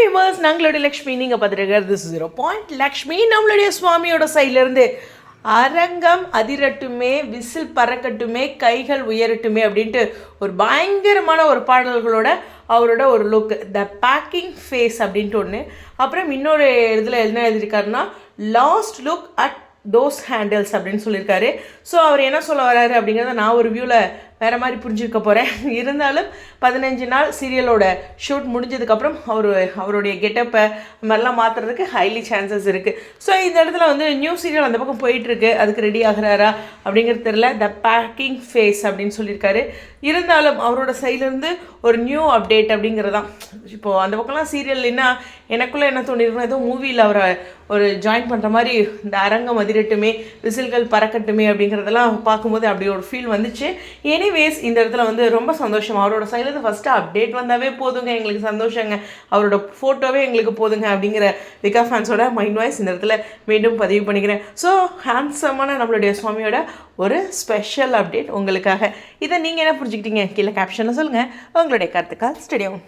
Viewers நாங்களுடைய லக்ஷ்மி நீங்கள் பார்த்துருக்கிறது zero point Lakshmi நம்மளுடைய சுவாமியோட சைட்லேருந்து அரங்கம் அதிரட்டுமே விசில் பறக்கட்டுமே கைகள் உயரட்டுமே அப்படின்ட்டு ஒரு பயங்கரமான ஒரு பாடல்களோட அவரோட ஒரு லுக் த பேக்கிங் ஃபேஸ் அப்படின்ட்டு ஒன்று அப்புறம் இன்னொரு இதில் என்ன எழுதியிருக்காருன்னா last look at those handles அப்படின்னு சொல்லியிருக்காரு. ஸோ அவர் என்ன சொல்ல வராரு அப்படிங்கிறத நான் ஒரு வியூவில் வேறு மாதிரி புரிஞ்சுக்க போகிறேன் இருந்தாலும் பதினஞ்சு நாள் சீரியலோட ஷூட் முடிஞ்சதுக்கப்புறம் அவர் அவருடைய கெட்டப்பை மாதிரிலாம் மாற்றுறதுக்கு ஹைலி சான்சஸ் இருக்குது ஸோ இந்த இடத்துல வந்து நியூ சீரியல் அந்த பக்கம் போயிட்டுருக்கு. அதுக்கு ரெடி ஆகுறாரா அப்படிங்கிறது தெரில த பேக்கிங் ஃபேஸ் அப்படின்னு சொல்லியிருக்காரு. இருந்தாலும் அவரோட சைட்லேருந்து ஒரு நியூ அப்டேட் அப்படிங்கிறதான். இப்போது அந்த பக்கம்லாம் சீரியல் என்ன எனக்குள்ளே என்ன தோணிருக்கணும் ஏதோ மூவியில் அவரை ஒரு ஜாயின் பண்ணுற மாதிரி இந்த அரங்கம் அதிரட்டுமே விசில்கள் பறக்கட்டுமே அப்படிங்கிறதெல்லாம் பார்க்கும்போது அப்படி ஒரு ஃபீல் வந்துச்சு. எனிவேஸ் இந்த இடத்துல வந்து ரொம்ப சந்தோஷம். அவரோட சைட்லேருந்து ஃபஸ்ட்டு அப்டேட் வந்தாவே போதுங்க. எங்களுக்கு சந்தோஷங்க. அவரோட ஃபோட்டோவே எங்களுக்கு போதுங்க அப்படிங்கிற விகா ஃபேன்ஸோட மைண்ட் வாய்ஸ் இந்த இடத்துல மீண்டும் பதிவு பண்ணிக்கிறேன். ஸோ ஹேண்ட்ஸமான நம்மளுடைய சுவாமியோட ஒரு ஸ்பெஷல் அப்டேட் உங்களுக்காக. இதை நீங்கள் என்ன புரிஞ்சுக்கிட்டீங்க? கீழே கேப்ஷனில் சொல்லுங்கள் உங்களுடைய கருத்துக்கால் ஸ்டேடியம்